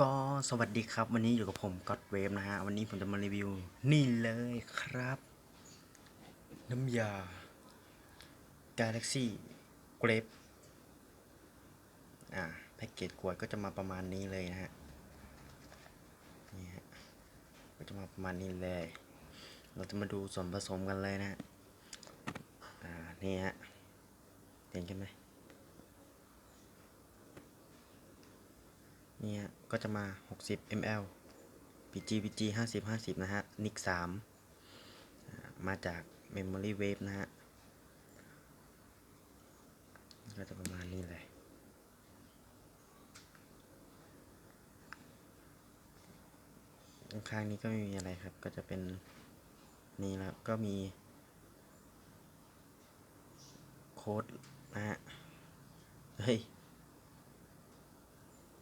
ก็สวัสดีครับ วันนี้อยู่กับผมก็อดเวฟนะฮะ วันนี้ผมจะมารีวิว นี่เลยครับ น้ำยา Galaxy Grape อ่าแพ็กเกจขวดก็จะมาประมาณนี้เลยนะฮะนี่ฮะก็จะมาประมาณนี้เลย เราจะมาดูส่วนผสมกันเลยนะฮะอ่านี่ฮะเห็นกันไหม เนี่ยก็จะมา 60 ml PG PG 50 50 นะฮะ NIC 3อ่ามาจาก Memory Wave นะฮะ ก็จะประมาณนี้เลยข้างนี้ก็ไม่มีอะไรครับ ก็จะเป็นนี่แล้วก็มี โค้ดนะฮะ เฮ้ย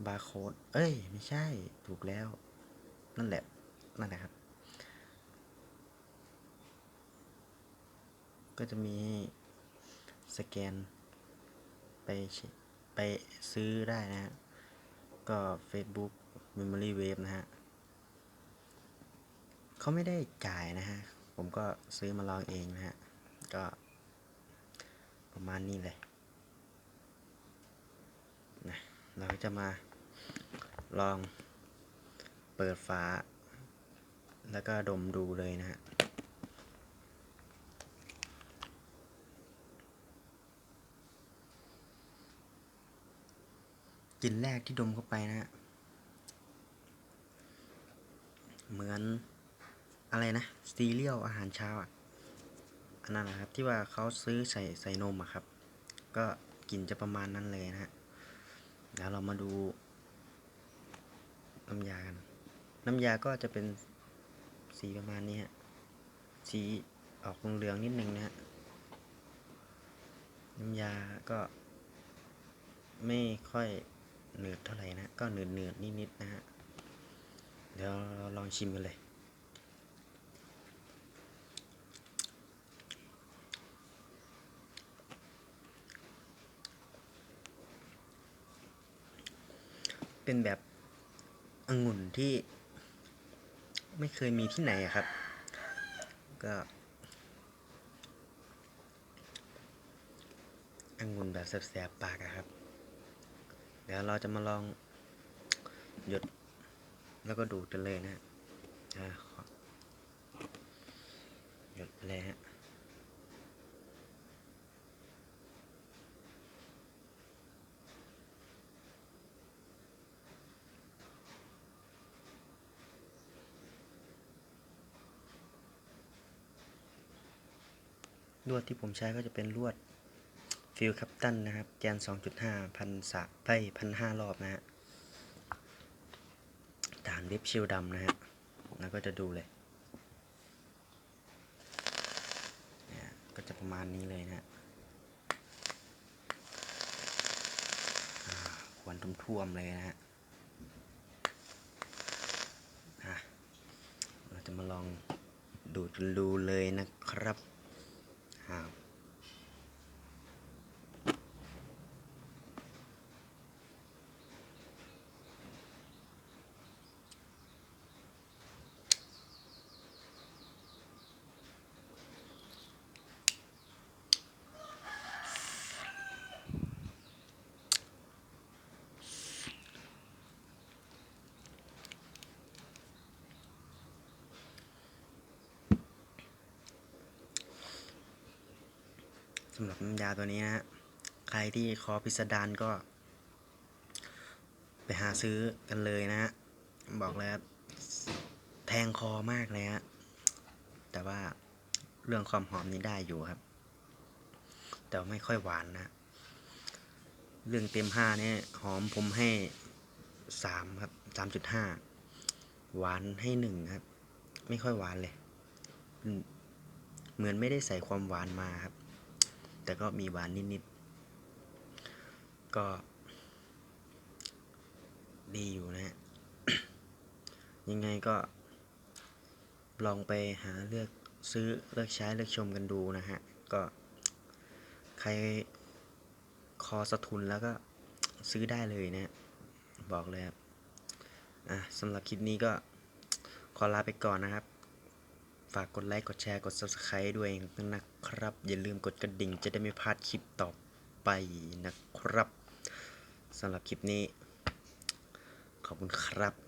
บาร์โค้ดเอ้ย ไม่ใช่ ถูกแล้ว นั่นแหละ นั่นแหละครับ ก็จะมีสแกน ไปไปซื้อได้นะฮะ ก็ Facebook Memory Wave นะฮะเขาไม่ได้จ่ายนะฮะ ผมก็ซื้อมาลองเองนะฮะ ก็ประมาณนี้เลย นะ เราจะมาลองเปิดฝา แล้วก็ดมดูเลยนะฮะกลิ่นแรกที่ดมเข้าไปนะฮะ เหมือนอะไรนะซีเรียลอาหารเช้าอะ อันนั้นนะครับที่ว่าเขาซื้อใส่ใส่นมอะครับ ก็กลิ่นจะประมาณนั้นเลยนะฮะ เดี๋ยวเรามาดูน้ำยากัน น้ำยาก็จะเป็นสีประมาณนี้ฮะ สีออกเหลืองๆนิดนึงนะฮะ น้ำยาก็ไม่ค่อยหนืดเท่าไหร่นะ ก็หนืดๆนิดๆนะฮะ เดี๋ยวเราลองชิมกันเลย เป็นแบบองุ่นที่ไม่เคยมีที่ไหนอะครับ ก็องุ่นแบบแสบๆปากอะครับ เดี๋ยวเราจะมาลองหยดแล้วก็ดูดกันเลยนะฮะอ่าขอหยดเลยฮะ ลวดที่ผมใช้ก็จะเป็นลวดฟิลคัปตันนะครับ แกน 2.5 พันสะไปพันห้ารอบนะฮะฐานเว็บชิลดำนะฮะ แล้วก็จะดูเลยเนี่ยก็จะประมาณนี้เลยนะฮะควันท่วมๆเลยนะฮะเราจะมาลองดูดดูเลยนะครับ ครับ สำหรับน้ำยาตัวนี้นะฮะใครที่คอพิสดารก็ ไปหาซื้อกันเลยนะฮะบอกเลยครับแทงคอมากเลยฮะแต่ว่าเรื่องความหอมนี่ได้อยู่ครับ แต่ไม่ค่อยหวานนะ เรื่องเต็มห้าเนี่ยหอมผมให้สามครับสามจุดห้าหวานให้หนึ่งครับ ไม่ค่อยหวานเลย เหมือนไม่ได้ใส่ความหวานมาครับ แต่ก็มีหวานนิดๆ ก็ ดีอยู่นะฮะ ยังไงก็ ลองไปหาเลือกซื้อเลือกใช้เลือกชมกันดูนะฮะ ก็ใครคอสะทุนแล้วก็ซื้อได้เลยนะฮะบอกเลยครับ อะสำหรับคลิปนี้ก็ขอลาไปก่อนนะครับ ฝากกดไลค์ กดแชร์ กด Subscribe ด้วยนะครับ อย่าลืมกดกระดิ่งจะได้ไม่พลาดคลิปต่อไปนะครับสำหรับคลิปนี้ ขอบคุณครับ